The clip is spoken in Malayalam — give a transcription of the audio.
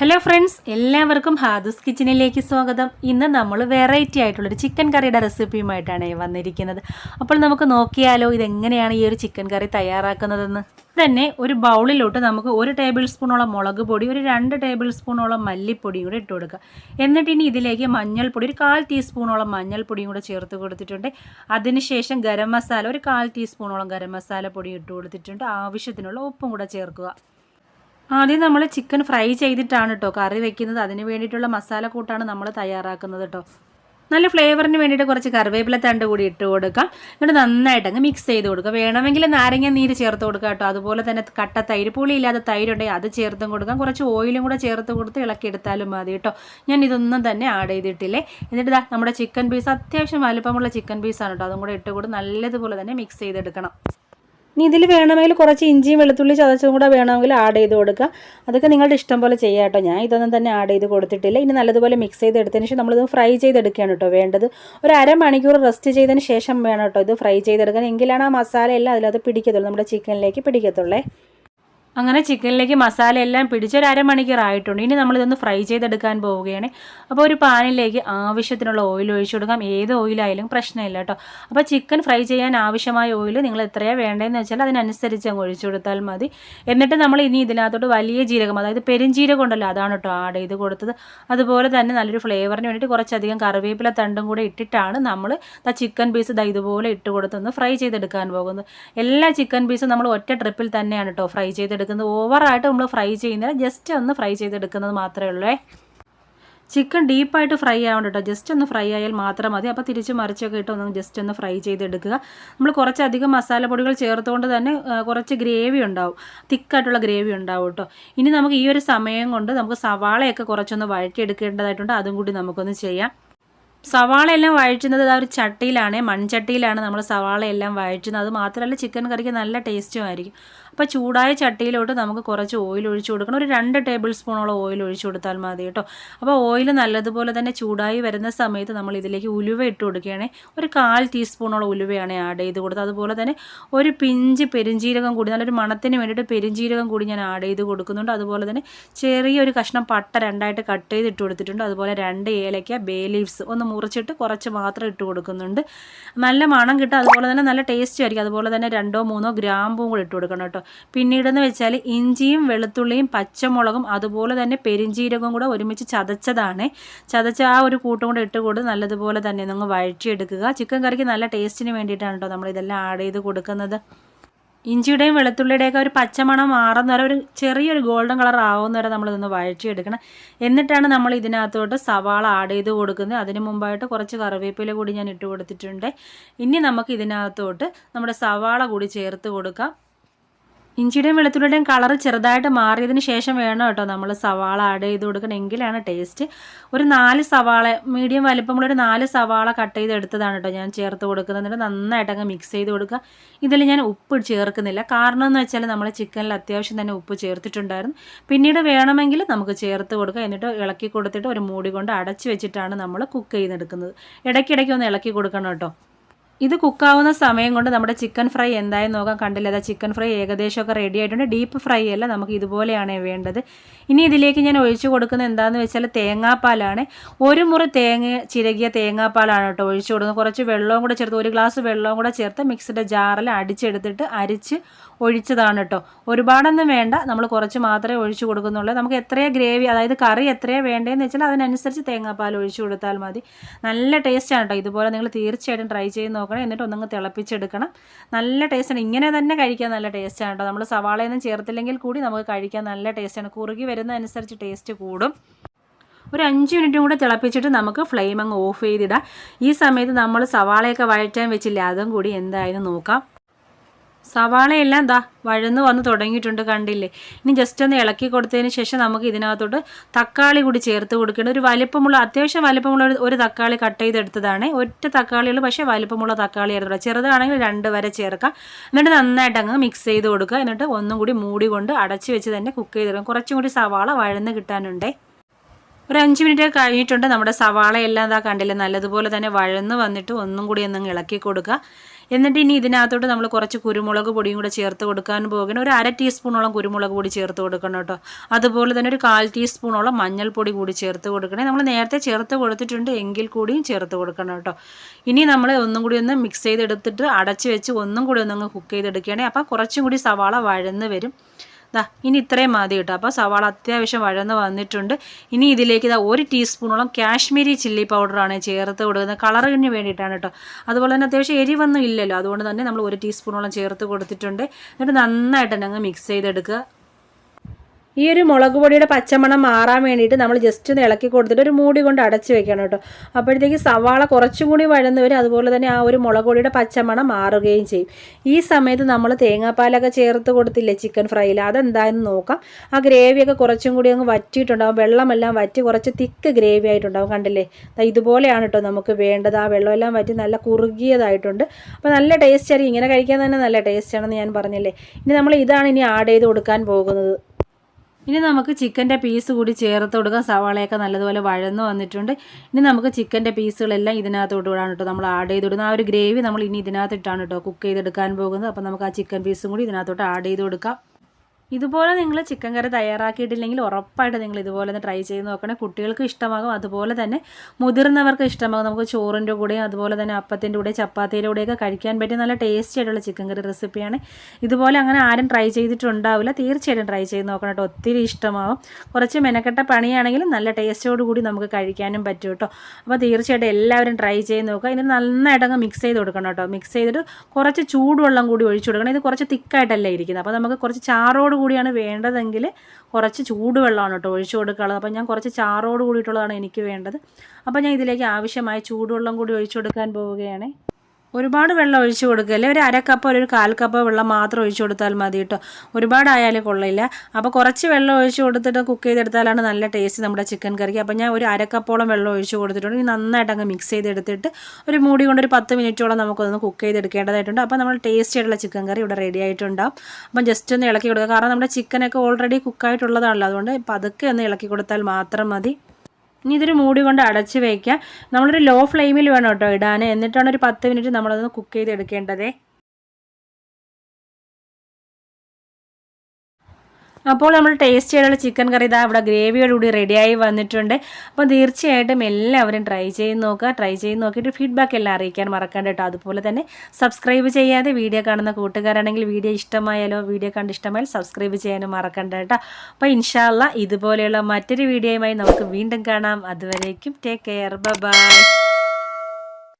ഹലോ ഫ്രണ്ട്സ് എല്ലാവർക്കും ഹാദൂസ് കിച്ചണിലേക്ക് സ്വാഗതം. ഇന്ന് നമ്മൾ വെറൈറ്റി ആയിട്ടുള്ളൊരു ചിക്കൻ കറിയുടെ റെസിപ്പിയുമായിട്ടാണ് വന്നിരിക്കുന്നത്. അപ്പോൾ നമുക്ക് നോക്കിയാലോ ഇതെങ്ങനെയാണ് ഈ ഒരു ചിക്കൻ കറി തയ്യാറാക്കുന്നതെന്ന്. തന്നെ ഒരു ബൗളിലോട്ട് നമുക്ക് ഒരു ടേബിൾ സ്പൂണോളം മുളക് പൊടി ഒരു രണ്ട് ടേബിൾ സ്പൂണോളം മല്ലിപ്പൊടിയും കൂടെ ഇട്ട് കൊടുക്കുക. എന്നിട്ട് ഇനി ഇതിലേക്ക് മഞ്ഞൾപ്പൊടി ഒരു കാൽ ടീസ്പൂണോളം മഞ്ഞൾപ്പൊടിയും കൂടെ ചേർത്ത് കൊടുത്തിട്ടുണ്ട്. അതിനുശേഷം ഗരം മസാല ഒരു കാൽ ടീസ്പൂണോളം ഗരം മസാല പൊടി ഇട്ട് കൊടുത്തിട്ടുണ്ട്. ആവശ്യത്തിനുള്ള ഉപ്പും കൂടെ ചേർക്കുക. ആദ്യം നമ്മൾ ചിക്കൻ ഫ്രൈ ചെയ്തിട്ടാണ് കേട്ടോ കറി വെക്കുന്നത്. അതിന് വേണ്ടിയിട്ടുള്ള മസാല കൂട്ടാണ് നമ്മൾ തയ്യാറാക്കുന്നത് കേട്ടോ നല്ല ഫ്ലേവറിന് വേണ്ടിയിട്ട് കുറച്ച് കറിവേപ്പില തണ്ട് കൂടി ഇട്ട് കൊടുക്കാം. എന്നിട്ട് നന്നായിട്ട് അങ്ങ് മിക്സ് ചെയ്ത് കൊടുക്കുക. വേണമെങ്കിൽ നാരങ്ങ നീര് ചേർത്ത് കൊടുക്കുക കേട്ടോ അതുപോലെ തന്നെ കട്ട തൈര് പുളി ഇല്ലാതെ തൈരുണ്ടെങ്കിൽ അത് ചേർത്തും കൊടുക്കാം. കുറച്ച് ഓയിലും കൂടെ ചേർത്ത് കൊടുത്ത് ഇളക്കിയെടുത്താലും മതി കേട്ടോ ഞാൻ ഇതൊന്നും തന്നെ ആഡ് ചെയ്തിട്ടില്ലേ? എന്നിട്ട് ഇതാ നമ്മുടെ ചിക്കൻ പീസ് അത്യാവശ്യം വലുപ്പമുള്ള ചിക്കൻ പീസാണ് കേട്ടോ അതും കൂടെ ഇട്ട് കൊടുത്ത് നല്ലതുപോലെ തന്നെ മിക്സ് ചെയ്തെടുക്കണം. ഇനി ഇതിൽ വേണമെങ്കിൽ കുറച്ച് ഇഞ്ചിയും വെളുത്തുള്ളി ചതച്ചും കൂടെ വേണമെങ്കിൽ ആഡ് ചെയ്ത് കൊടുക്കുക. അതൊക്കെ നിങ്ങളുടെ ഇഷ്ടം പോലെ ചെയ്യാം കേട്ടോ. ഞാൻ ഇതൊന്നും തന്നെ ആഡ് ചെയ്ത് കൊടുത്തിട്ടില്ല. ഇനി നല്ലതുപോലെ മിക്സ് ചെയ്ത് ചെയ്തെടുത്തതിന് ശേഷം നമ്മളിത് ഫ്രൈ ചെയ്തെടുക്കുകയാണ് കേട്ടോ. വേണ്ടത് ഒരു അരമണിക്കൂർ റെസ്റ്റ് ചെയ്തതിന് ശേഷം വേണം കേട്ടോ ഇത് ഫ്രൈ ചെയ്തെടുക്കാൻ. എങ്കിലാണ് ആ മസാല എല്ലാം അതിലത് പിടിക്കത്തുള്ളൂ. നമ്മുടെ ചിക്കനിലേക്ക് പിടിക്കത്തുള്ളേ. അങ്ങനെ ചിക്കനിലേക്ക് മസാല എല്ലാം പിടിച്ചൊരു അരമണിക്കൂറായിട്ടുണ്ട് ഇനി നമ്മളിതൊന്ന് ഫ്രൈ ചെയ്തെടുക്കാൻ പോവുകയാണ്. അപ്പോൾ ഒരു പാനിലേക്ക് ആവശ്യത്തിനുള്ള ഓയിൽ ഒഴിച്ചു കൊടുക്കാം. ഏത് ഓയിലായാലും പ്രശ്നമില്ല കേട്ടോ. അപ്പോൾ ചിക്കൻ ഫ്രൈ ചെയ്യാൻ ആവശ്യമായ ഓയിൽ നിങ്ങൾ എത്രയാണ് വേണ്ടതെന്ന് വെച്ചാൽ അതിനനുസരിച്ച് അങ്ങ് ഒഴിച്ചു കൊടുത്താൽ മതി. എന്നിട്ട് നമ്മൾ ഇനി ഇതിനകത്തോട്ട് വലിയ ജീരകം അതായത് പെരുംജീരകം ഉണ്ടല്ലോ അതാണ് കേട്ടോ ആഡ് ചെയ്ത് കൊടുത്തത്. അതുപോലെ തന്നെ നല്ലൊരു ഫ്ലേവറിന് വേണ്ടിയിട്ട് കുറച്ചധികം കറിവേപ്പില തണ്ടും കൂടെ ഇട്ടിട്ടാണ് നമ്മൾ ആ ചിക്കൻ പീസ് ഇതാ ഇതുപോലെ ഇട്ട് കൊടുത്തൊന്ന് ഫ്രൈ ചെയ്തെടുക്കാൻ പോകുന്നത്. എല്ലാ ചിക്കൻ പീസും നമ്മൾ ഒറ്റ ട്രിപ്പിൽ തന്നെയാണ് കേട്ടോ ഫ്രൈ ചെയ്തെടുക്കുന്നത്. ഓവറായിട്ട് നമ്മൾ ഫ്രൈ ചെയ്യുന്നില്ല. ജസ്റ്റ് ഒന്ന് ഫ്രൈ ചെയ്തെടുക്കുന്നത് മാത്രമേ ഉള്ളൂ. ചിക്കൻ ഡീപ്പായിട്ട് ഫ്രൈ ആവണം കേട്ടോ ജസ്റ്റ് ഒന്ന് ഫ്രൈ ആയാൽ മാത്രം മതി. അപ്പോൾ തിരിച്ച് മറിച്ചൊക്കെ ഇട്ട് ഒന്ന് ജസ്റ്റ് ഒന്ന് ഫ്രൈ ചെയ്തെടുക്കുക. നമ്മൾ കുറച്ചധികം മസാലപ്പൊടികൾ ചേർത്തുകൊണ്ട് തന്നെ കുറച്ച് ഗ്രേവി ഉണ്ടാവും. തിക്കായിട്ടുള്ള ഗ്രേവി ഉണ്ടാവും കേട്ടോ ഇനി നമുക്ക് ഈ ഒരു സമയം കൊണ്ട് നമുക്ക് സവാളയൊക്കെ കുറച്ചൊന്ന് വഴറ്റിയെടുക്കേണ്ടതായിട്ടുണ്ട്. അതും കൂടി നമുക്കൊന്ന് ചെയ്യാം. സവാളയെല്ലാം വഴറ്റുന്നത് ആ ഒരു ചട്ടിയിലാണ്. മൺചട്ടിയിലാണ് നമ്മൾ സവാളയെല്ലാം വഴറ്റുന്നത്. അത് മാത്രമല്ല ചിക്കൻ കറിക്ക് നല്ല ടേസ്റ്റും ആയിരിക്കും. അപ്പോൾ ചൂടായ ചട്ടിയിലോട്ട് നമുക്ക് കുറച്ച് ഓയിൽ ഒഴിച്ചു കൊടുക്കണം. ഒരു രണ്ട് ടേബിൾ സ്പൂണോളം ഓയിൽ ഒഴിച്ചു കൊടുത്താൽ മതി കേട്ടോ. അപ്പോൾ ഓയിൽ നല്ലതുപോലെ തന്നെ ചൂടായി വരുന്ന സമയത്ത് നമ്മൾ ഇതിലേക്ക് ഉലുവ ഇട്ട് കൊടുക്കുകയാണെങ്കിൽ ഒരു കാൽ ടീസ്പൂണോളം ഉലുവയാണ് ആഡ് ചെയ്ത് കൊടുത്തത്. അതുപോലെ തന്നെ ഒരു പിഞ്ച് പെരുംജീരകം കൂടി നല്ലൊരു മണത്തിന് വേണ്ടിയിട്ട് പെരുംജീരകം കൂടി ഞാൻ ആഡ് ചെയ്ത് കൊടുക്കുന്നുണ്ട്. അതുപോലെ തന്നെ ചെറിയൊരു കഷ്ണം പട്ട രണ്ടായിട്ട് കട്ട് ചെയ്ത് ഇട്ട് കൊടുത്തിട്ടുണ്ട്. അതുപോലെ രണ്ട് ഏലയ്ക്ക ബേ ലീവ്സ് ഒന്ന് മുറിച്ചിട്ട് കുറച്ച് മാത്രം ഇട്ട് കൊടുക്കുന്നുണ്ട്. നല്ല മണം കിട്ടും. അതുപോലെ തന്നെ നല്ല ടേസ്റ്റും ആയിരിക്കും. അതുപോലെ തന്നെ രണ്ടോ മൂന്നോ ഗ്രാമ്പും കൂടി ഇട്ട് കൊടുക്കണം കേട്ടോ. പിന്നീടെന്ന് വെച്ചാൽ ഇഞ്ചിയും വെളുത്തുള്ളിയും പച്ചമുളകും അതുപോലെ തന്നെ പെരിഞ്ചീരകവും കൂടെ ഒരുമിച്ച് ചതച്ചതാണ്. ചതച്ച ആ ഒരു കൂട്ടും കൂടെ ഇട്ട് കൊടുത്ത് നല്ലതുപോലെ തന്നെ നിങ്ങൾ വഴറ്റിയെടുക്കുക. ചിക്കൻ കറിക്ക് നല്ല ടേസ്റ്റിന് വേണ്ടിയിട്ടാണ് കേട്ടോ നമ്മൾ ഇതെല്ലാം ആഡ് ചെയ്ത് കൊടുക്കുന്നത്. ഇഞ്ചിയുടെയും വെളുത്തുള്ളിയുടെയൊക്കെ ഒരു പച്ചമണം മാറുന്ന വരെ ഒരു ചെറിയൊരു ഗോൾഡൻ കളർ ആവുന്ന വരെ നമ്മളിതൊന്ന് വഴറ്റിയെടുക്കണം. എന്നിട്ടാണ് നമ്മൾ ഇതിനകത്തോട്ട് സവാള ആഡ് ചെയ്ത് കൊടുക്കുന്നത്. അതിന് മുമ്പായിട്ട് കുറച്ച് കറിവേപ്പില കൂടി ഞാൻ ഇട്ട് കൊടുത്തിട്ടുണ്ട്. ഇനി നമുക്ക് ഇതിനകത്തോട്ട് നമ്മുടെ സവാള കൂടി ചേർത്ത് കൊടുക്കാം. ഇഞ്ചിയുടെയും വെളുത്തുള്ളിയുടെയും കളർ ചെറുതായിട്ട് മാറിയതിന് ശേഷം വേണം കേട്ടോ നമ്മൾ സവാള ആഡ് ചെയ്ത് കൊടുക്കണം. എങ്കിലാണ് ടേസ്റ്റ് ഒരു നാല് സവാള മീഡിയം വലിപ്പമുള്ള ഒരു നാല് സവാള കട്ട് ചെയ്ത് എടുത്തതാണ് കേട്ടോ ഞാൻ ചേർത്ത് കൊടുക്കുന്നത്. എന്നിട്ട് നന്നായിട്ട് അങ്ങ് മിക്സ് ചെയ്ത് കൊടുക്കുക. ഇതിൽ ഞാൻ ഉപ്പ് ചേർക്കുന്നില്ല. കാരണം എന്ന് വെച്ചാൽ നമ്മൾ ചിക്കനിൽ അത്യാവശ്യം തന്നെ ഉപ്പ് ചേർത്തിട്ടുണ്ടായിരുന്നു. പിന്നീട് വേണമെങ്കിൽ നമുക്ക് ചേർത്ത് കൊടുക്കുക എന്നിട്ട് ഇളക്കി കൊടുത്തിട്ട് ഒരു മൂടി കൊണ്ട് അടച്ചു വെച്ചിട്ടാണ് നമ്മൾ കുക്ക് ചെയ്തെടുക്കുന്നത് ഇടയ്ക്കിടയ്ക്ക് ഒന്ന് ഇളക്കി കൊടുക്കണം കേട്ടോ. ഇത് കുക്കാവുന്ന സമയം കൊണ്ട് നമ്മുടെ ചിക്കൻ ഫ്രൈ എന്തായാലും നോക്കാൻ കണ്ടില്ല. അതാ ചിക്കൻ ഫ്രൈ ഏകദേശമൊക്കെ റെഡി ആയിട്ടുണ്ട്. ഡീപ്പ് ഫ്രൈ അല്ല നമുക്ക് ഇതുപോലെയാണ് വേണ്ടത്. ഇനി ഇതിലേക്ക് ഞാൻ ഒഴിച്ചു കൊടുക്കുന്നത് എന്താണെന്ന് വെച്ചാൽ തേങ്ങാപ്പാലാണ്. ഒരു മുറി തേങ്ങ ചിരകിയ തേങ്ങാപ്പാലാണ് കേട്ടോ ഒഴിച്ചു കൊടുക്കുന്നത്. കുറച്ച് വെള്ളവും കൂടെ ചേർത്ത് ഒരു ഗ്ലാസ് വെള്ളവും കൂടെ ചേർത്ത് മിക്സിന്റെ ജാറിൽ അടിച്ചെടുത്തിട്ട് അരിച്ച് ഒഴിച്ചതാണ് കേട്ടോ. ഒരുപാടൊന്നും വേണ്ട നമ്മൾ കുറച്ച് മാത്രമേ ഒഴിച്ചു കൊടുക്കുന്നുള്ളൂ. നമുക്ക് എത്രയാണ് ഗ്രേവി അതായത് കറി എത്രയാണ് വേണ്ടതെന്ന് വെച്ചാൽ അതിനനുസരിച്ച് തേങ്ങാപ്പാൽ ഒഴിച്ചു കൊടുത്താൽ മതി. നല്ല ടേസ്റ്റാണ് കേട്ടോ. ഇതുപോലെ നിങ്ങൾ തീർച്ചയായിട്ടും ട്രൈ ചെയ്ത് നോക്കണം എന്നിട്ട് ഒന്നങ്ങ് തിളപ്പിച്ചെടുക്കണം. നല്ല ടേസ്റ്റാണ് ഇങ്ങനെ തന്നെ കഴിക്കാൻ നല്ല ടേസ്റ്റാണ് കേട്ടോ നമ്മൾ സവാളയൊന്നും ചേർത്തില്ലെങ്കിൽ കൂടി നമുക്ക് കഴിക്കാൻ നല്ല ടേസ്റ്റാണ് കുറുകി വരുന്നതനുസരിച്ച് ടേസ്റ്റ് കൂടും. ഒരു അഞ്ച് മിനിറ്റും കൂടെ തിളപ്പിച്ചിട്ട് നമുക്ക് ഫ്ലെയിം അങ്ങ് ഓഫ് ചെയ്തിടാം. ഈ സമയത്ത് നമ്മൾ സവാളയൊക്കെ വഴറ്റാൻ വെച്ചില്ല അതും കൂടി എന്തായാലും നോക്കാം. സവാളയെല്ലാം ദാ വഴന്ന് വന്ന് തുടങ്ങിയിട്ടുണ്ട് കണ്ടില്ലേ? ഇനി ജസ്റ്റ് ഒന്ന് ഇളക്കി കൊടുത്തതിന് ശേഷം നമുക്ക് ഇതിനകത്തോട്ട് തക്കാളി കൂടി ചേർത്ത് കൊടുക്കേണ്ട ഒരു വലിപ്പമുള്ള അത്യാവശ്യം വലിപ്പമുള്ള ഒരു- തക്കാളി കട്ട് ചെയ്തെടുത്തതാണ്. ഒറ്റ തക്കാളികൾ പക്ഷേ വലിപ്പമുള്ള തക്കാളി ആയിരുന്നു ചെറുതാണെങ്കിൽ രണ്ട് വരെ ചേർക്കാം. എന്നിട്ട് നന്നായിട്ട് അങ്ങ് മിക്സ് ചെയ്ത് കൊടുക്കുക. എന്നിട്ട് ഒന്നും കൂടി മൂടി കൊണ്ട് അടച്ച് വെച്ച് തന്നെ കുക്ക് ചെയ്തെടുക്കാം കുറച്ചും കൂടി സവാള വഴന്ന് കിട്ടാനുണ്ടേ. ഒരു അഞ്ച് മിനിറ്റ് കഴിഞ്ഞിട്ടുണ്ട്. നമ്മുടെ സവാള എല്ലാം കണ്ടില്ല കണ്ടില്ലേ? നല്ലതുപോലെ തന്നെ വഴന്ന് വന്നിട്ട് ഒന്നും കൂടി ഒന്ന് ഇളക്കി കൊടുക്കുക. എന്നിട്ട് ഇനി ഇതിനകത്തോട്ട് നമ്മൾ കുറച്ച് കുരുമുളക് പൊടിയും കൂടെ ചേർത്ത് കൊടുക്കാൻ പോകണം ഒരു അര ടീസ്പൂണോളം കുരുമുളക് പൊടി ചേർത്ത് കൊടുക്കണം കേട്ടോ. അതുപോലെ തന്നെ ഒരു കാൽ ടീസ്പൂണോളം മഞ്ഞൾപ്പൊടി കൂടി ചേർത്ത് കൊടുക്കണേ. നമ്മൾ നേരത്തെ ചേർത്ത് കൊടുത്തിട്ടുണ്ട് എങ്കിൽ കൂടിയും ചേർത്ത് കൊടുക്കണം കേട്ടോ. ഇനി നമ്മൾ ഒന്നും കൂടി ഒന്ന് മിക്സ് ചെയ്തെടുത്തിട്ട് അടച്ച് വെച്ച് ഒന്നും കൂടി ഒന്നങ്ങ് കുക്ക് ചെയ്തെടുക്കുകയാണെങ്കിൽ അപ്പോൾ കുറച്ചും കൂടി സവാള വഴന്ന് വരും. ദാ ഇനി ഇത്രയും മതി കേട്ടോ. അപ്പോൾ സവാള അത്യാവശ്യം വഴന്ന് വന്നിട്ടുണ്ട്. ഇനി ഇതിലേക്ക് ഇതാ ഒരു ടീസ്പൂണോളം കാശ്മീരി ചില്ലി പൗഡറാണ് ചേർത്ത് കൊടുക്കുന്നത്. കളറിന് വേണ്ടിയിട്ടാണ് കേട്ടോ. അതുപോലെ തന്നെ അത്യാവശ്യം എരിവൊന്നും ഇല്ലല്ലോ. അതുകൊണ്ട് തന്നെ നമ്മൾ ഒരു ടീസ്പൂണോളം ചേർത്ത് കൊടുത്തിട്ടുണ്ട്. എന്നിട്ട് നന്നായിട്ട് തന്നെ അങ്ങ് മിക്സ് ചെയ്തെടുക്കുക. ഈ ഒരു മുളക് പൊടിയുടെ പച്ചമണം മാറാൻ വേണ്ടിയിട്ട് നമ്മൾ ജസ്റ്റ് ഒന്ന് ഇളക്കി കൊടുത്തിട്ട് ഒരു മൂടി കൊണ്ട് അടച്ച് വെക്കണം കേട്ടോ. അപ്പോഴത്തേക്ക് സവാള കുറച്ചും കൂടി വഴന്ന് വരും അതുപോലെ തന്നെ ആ ഒരു മുളക് പൊടിയുടെ പച്ചമണം മാറുകയും ചെയ്യും. ഈ സമയത്ത് നമ്മൾ തേങ്ങാപ്പാലൊക്കെ ചേർത്ത് കൊടുത്തില്ലേ ചിക്കൻ ഫ്രൈയിൽ അതെന്തായെന്ന് നോക്കാം. ആ ഗ്രേവിയൊക്കെ കുറച്ചും കൂടി അങ്ങ് വറ്റിയിട്ടുണ്ടാവും. വെള്ളമെല്ലാം വറ്റി കുറച്ച് തിക്ക് ഗ്രേവി ആയിട്ടുണ്ടാവും. കണ്ടില്ലേ? ഇതുപോലെയാണ് കേട്ടോ നമുക്ക് വേണ്ടത്. ആ വെള്ളമെല്ലാം വറ്റി നല്ല കുറുകിയതായിട്ടുണ്ട്. അപ്പോൾ നല്ല ടേസ്റ്റ് ആയിരിക്കും. ഇങ്ങനെ കഴിക്കാൻ തന്നെ നല്ല ടേസ്റ്റ് ആണെന്ന് ഞാൻ പറഞ്ഞില്ലേ? ഇനി നമ്മൾ ഇതാണ് ഇനി ആഡ് ചെയ്ത് കൊടുക്കാൻ പോകുന്നത്. ഇനി നമുക്ക് ചിക്കന്റെ പീസ് കൂടി ചേർത്ത് കൊടുക്കാം. സവാളയൊക്കെ നല്ലതുപോലെ വഴന്ന് വന്നിട്ടുണ്ട്. ഇനി നമുക്ക് ചിക്കന്റെ പീസുകളെല്ലാം ഇതിനകത്തോട്ട് ഇടാണ് കേട്ടോ. നമ്മൾ ആഡ് ചെയ്ത് കൊടുക്കുന്നത് ആ ഒരു ഗ്രേവി നമ്മൾ ഇനി ഇതിനകത്ത് ഇട്ടാണ് കേട്ടോ. കുക്ക് ചെയ്തെടുക്കാൻ പോകുന്നത്. അപ്പോൾ നമുക്ക് ആ ചിക്കൻ പീസും കൂടി ഇതിനകത്തോട്ട് ആഡ് ചെയ്ത് കൊടുക്കാം. ഇതുപോലെ നിങ്ങൾ ചിക്കൻ കറി തയ്യാറാക്കിയിട്ടില്ലെങ്കിൽ ഉറപ്പായിട്ട് നിങ്ങൾ ഇതുപോലെ തന്നെ ട്രൈ ചെയ്ത് നോക്കണേ. കുട്ടികൾക്ക് ഇഷ്ടമാകും. അതുപോലെ തന്നെ മുതിർന്നവർക്ക് ഇഷ്ടമാകും. നമുക്ക് ചോറിന്റെ കൂടെയും അതുപോലെ തന്നെ അപ്പത്തിന്റെ കൂടെ ചപ്പാത്തിയുടെ കൂടെയൊക്കെ കഴിക്കാൻ പറ്റിയ നല്ല ടേസ്റ്റി ആയിട്ടുള്ള ചിക്കൻ കറി റെസിപ്പിയാണ് ഇതുപോലെ അങ്ങനെ ആരും ട്രൈ ചെയ്തിട്ടുണ്ടാവില്ല. തീർച്ചയായിട്ടും ട്രൈ ചെയ്ത് നോക്കണം കേട്ടോ. ഒത്തിരി ഇഷ്ടമാവും. കുറച്ച് മെനക്കെട്ട പണിയാണെങ്കിലും നല്ല ടേസ്റ്റോട് കൂടി നമുക്ക് കഴിക്കാനും പറ്റും കേട്ടോ. അപ്പോൾ തീർച്ചയായിട്ടും എല്ലാവരും ട്രൈ ചെയ്ത് നോക്കുക. ഇതിന് നന്നായിട്ട് അങ്ങ് മിക്സ് ചെയ്ത് കൊടുക്കണം കേട്ടോ. മിക്സ് ചെയ്തിട്ട് കുറച്ച് ചൂടുവെള്ളം കൂടി ഒഴിച്ചു കൊടുക്കണം. ഇത് കുറച്ച് തിക്കായിട്ടല്ലേ ഇരിക്കുന്നത്. അപ്പോൾ നമുക്ക് കുറച്ച് ചാറോട് കൂടിയാണ് വേണ്ടതെങ്കിൽ കുറച്ച് ചൂടുവെള്ളമാണ് കേട്ടോ ഒഴിച്ചു കൊടുക്കാനുള്ളത്. അപ്പോൾ ഞാൻ കുറച്ച് ചാറോട് കൂടിയിട്ടുള്ളതാണ് എനിക്ക് വേണ്ടത്. അപ്പോൾ ഞാൻ ഇതിലേക്ക് ആവശ്യമായ ചൂടുവെള്ളം കൂടി ഒഴിച്ചു കൊടുക്കാൻ പോവുകയാണ്. ഒരുപാട് വെള്ളം ഒഴിച്ചു കൊടുക്കല്ലേ ഒരു അര കപ്പ് ഒരു കാൽ കപ്പ് വെള്ളം മാത്രം ഒഴിച്ചു കൊടുത്താൽ മതി കേട്ടോ. ഒരുപാടായാലും കൊള്ളില്ല അപ്പോൾ കുറച്ച് വെള്ളം ഒഴിച്ചു കൊടുത്തിട്ട് കുക്ക് ചെയ്തെടുത്താലാണ് നല്ല ടേസ്റ്റ് നമ്മുടെ ചിക്കൻ കറിക്ക്. അപ്പോൾ ഞാൻ ഒരു അര കപ്പോളം വെള്ളം ഒഴിച്ചു കൊടുത്തിട്ടുണ്ട്. നന്നായിട്ട് അങ്ങ് മിക്സ് ചെയ്തെടുത്തിട്ട് ഒരു മൂടി കൊണ്ട് ഒരു പത്ത് മിനിറ്റോളം നമുക്കൊന്ന് കുക്ക് ചെയ്തെടുക്കേണ്ടതായിട്ടുണ്ട്. അപ്പോൾ നമ്മൾ ടേസ്റ്റ് ആയിട്ടുള്ള ചിക്കൻ കറി ഇവിടെ റെഡി ആയിട്ടുണ്ടാവും. അപ്പം ജസ്റ്റ് ഒന്ന് ഇളക്കി കൊടുക്കുക. കാരണം നമ്മുടെ ചിക്കനൊക്കെ ഓൾറെഡി കുക്കായിട്ടുള്ളതാണല്ലോ അതുകൊണ്ട് പതുക്കെ ഒന്ന് ഇളക്കി കൊടുത്താൽ മാത്രം മതി. ഇനി ഇതൊരു മൂടി കൊണ്ട് അടച്ച് വയ്ക്കുക നമ്മളൊരു ലോ ഫ്ലെയിമിൽ വേണം കേട്ടോ ഇടാൻ എന്നിട്ടാണ് ഒരു പത്ത് മിനിറ്റ് നമ്മളതൊന്ന് കുക്ക് ചെയ്ത് അപ്പോൾ നമ്മൾ ടേസ്റ്റ് ചെയ്തുള്ള ചിക്കൻ കറി ഇതാ ഇവിടെ ഗ്രേവിയോടുകൂടി റെഡിയായി വന്നിട്ടുണ്ട്. അപ്പോൾ തീർച്ചയായിട്ടും എല്ലാവരും ട്രൈ ചെയ്ത് നോക്കുക. ട്രൈ ചെയ്ത് നോക്കിയിട്ട് ഫീഡ്ബാക്ക് എല്ലാം അറിയിക്കാൻ മറക്കണ്ട കേട്ടോ. അതുപോലെ തന്നെ സബ്സ്ക്രൈബ് ചെയ്യാതെ വീഡിയോ കാണുന്ന കൂട്ടുകാരാണെങ്കിൽ വീഡിയോ ഇഷ്ടമായാലോ വീഡിയോ കണ്ട് ഇഷ്ടമായാലും സബ്സ്ക്രൈബ് ചെയ്യാനും മറക്കണ്ട കേട്ടോ. അപ്പോൾ ഇൻഷാല്ല ഇതുപോലെയുള്ള മറ്റൊരു വീഡിയോയുമായി നമുക്ക് വീണ്ടും കാണാം. അതുവരേക്കും ടേക്ക് കെയർ ബൈ